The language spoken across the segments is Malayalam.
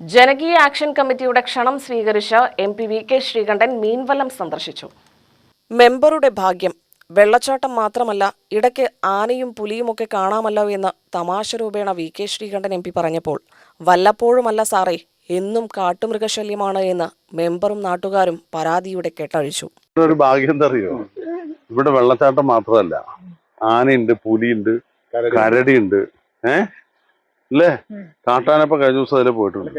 ജനകീയ ആക്ഷൻ കമ്മിറ്റിയുടെ ക്ഷണം സ്വീകരിച്ച M P V K Sreekandan Meenvallam സന്ദർശിച്ചു. മെമ്പറുടെ ഭാഗ്യം. വെള്ളച്ചാട്ടം മാത്രമല്ല ഇടയ്ക്ക് ആനയും പുലിയുമൊക്കെ കാണാമല്ലോ എന്ന് തമാശ രൂപേണ V K Sreekandan M P പറഞ്ഞപ്പോൾ വല്ലപ്പോഴുമല്ല സാറേ എന്നും കാട്ടുമൃഗശല്യമാണ് എന്ന് മെമ്പറും നാട്ടുകാരും പരാതിയുടെ കെട്ടഴിച്ചു. ഇവിടെ ഒരു ഭാഗ്യം എന്തറിയോ ഇവിടെ വെള്ളച്ചാട്ടം മാത്രമല്ല ആനയുണ്ട് പുലിയുണ്ട് കരടിയുണ്ട്. ഏ? അല്ലേ? കാട്ടാനപ്പ കഴിഞ്ഞ ദിവസം അതിൽ പോയിട്ടുണ്ട്.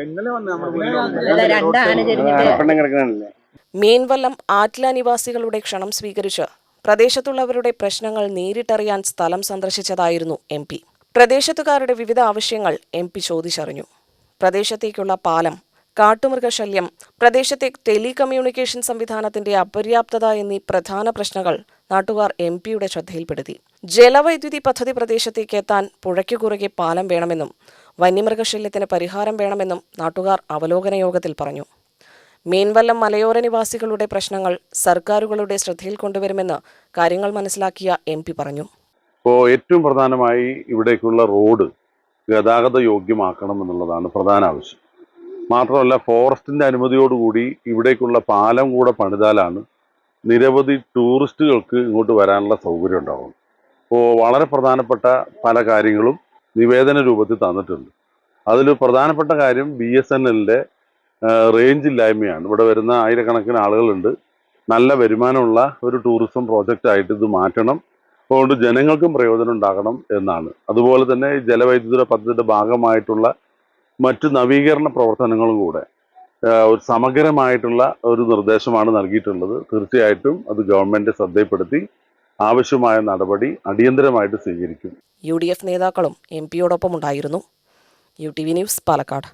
മീൻവല്ലം ആറ്റ്ല നിവാസികളുടെ ക്ഷണം സ്വീകരിച്ച് പ്രദേശത്തുള്ളവരുടെ പ്രശ്നങ്ങൾ നേരിട്ടറിയാൻ സ്ഥലം സന്ദർശിച്ചതായിരുന്നു എം പി. പ്രദേശത്തുകാരുടെ വിവിധ ആവശ്യങ്ങൾ എം പി ചോദിച്ചറിഞ്ഞു. പ്രദേശത്തേക്കുള്ള പാലം കാട്ടുമൃഗശല്യം പ്രദേശത്തെ ടെലികമ്മ്യൂണിക്കേഷൻ സംവിധാനത്തിന്റെ അപര്യാപ്തത എന്നീ പ്രധാന പ്രശ്നങ്ങൾ നാട്ടുകാർ എം പിയുടെ ശ്രദ്ധയിൽപ്പെടുത്തി. ജലവൈദ്യുതി പദ്ധതി പ്രദേശത്തേക്ക് എത്താൻ പുഴയ്ക്കു കുറുകെ പാലം വേണമെന്നും വന്യമൃഗശല്യത്തിന് പരിഹാരം വേണമെന്നും നാട്ടുകാർ അവലോകന യോഗത്തിൽ പറഞ്ഞു. മീൻവല്ലം മലയോര നിവാസികളുടെ പ്രശ്നങ്ങൾ സർക്കാരുകളുടെ ശ്രദ്ധയിൽ കൊണ്ടുവരുമെന്ന് കാര്യങ്ങൾ മനസ്സിലാക്കിയ എം പി പറഞ്ഞു. ഇപ്പോൾ ഏറ്റവും പ്രധാനമായി ഇവിടേക്കുള്ള റോഡ് ഗതാഗത യോഗ്യമാക്കണം എന്നുള്ളതാണ് പ്രധാന ആവശ്യം. മാത്രമല്ല ഫോറസ്റ്റിന്റെ അനുമതിയോടുകൂടി ഇവിടേക്കുള്ള പാലം കൂടെ പണിതാലാണ് നിരവധി ടൂറിസ്റ്റുകൾക്ക് ഇങ്ങോട്ട് വരാനുള്ള സൗകര്യം ഉണ്ടാകും അപ്പോൾ വളരെ പ്രധാനപ്പെട്ട പല കാര്യങ്ങളും നിവേദന രൂപത്തിൽ തന്നിട്ടുണ്ട്. അതിൽ പ്രധാനപ്പെട്ട കാര്യം ബി എസ് എൻ എല്ലിന്റെ റേഞ്ച് ഇല്ലായ്മയാണ്. ഇവിടെ വരുന്ന ആയിരക്കണക്കിന് ആളുകളുണ്ട്. നല്ല വരുമാനമുള്ള ഒരു ടൂറിസം പ്രോജക്റ്റ് ആയിട്ട് ഇത് മാറ്റണം. അതുകൊണ്ട് ജനങ്ങൾക്കും പ്രയോജനം ഉണ്ടാകണം എന്നാണ്. അതുപോലെ തന്നെ ജലവൈദ്യുത പദ്ധതിയുടെ ഭാഗമായിട്ടുള്ള മറ്റു നവീകരണ പ്രവർത്തനങ്ങളും കൂടെ ഒരു സമഗ്രമായിട്ടുള്ള ഒരു നിർദ്ദേശമാണ് നൽകിയിട്ടുള്ളത്. തീർച്ചയായിട്ടും അത് ഗവൺമെന്റ് ശ്രദ്ധയിൽപ്പെടുത്തി ആവശ്യമായ നടപടി അടിയന്തരമായിട്ട് സ്വീകരിക്കും. യു ഡി എഫ് നേതാക്കളും എം പിയോടൊപ്പം ഉണ്ടായിരുന്നു. U T V news Palakkad.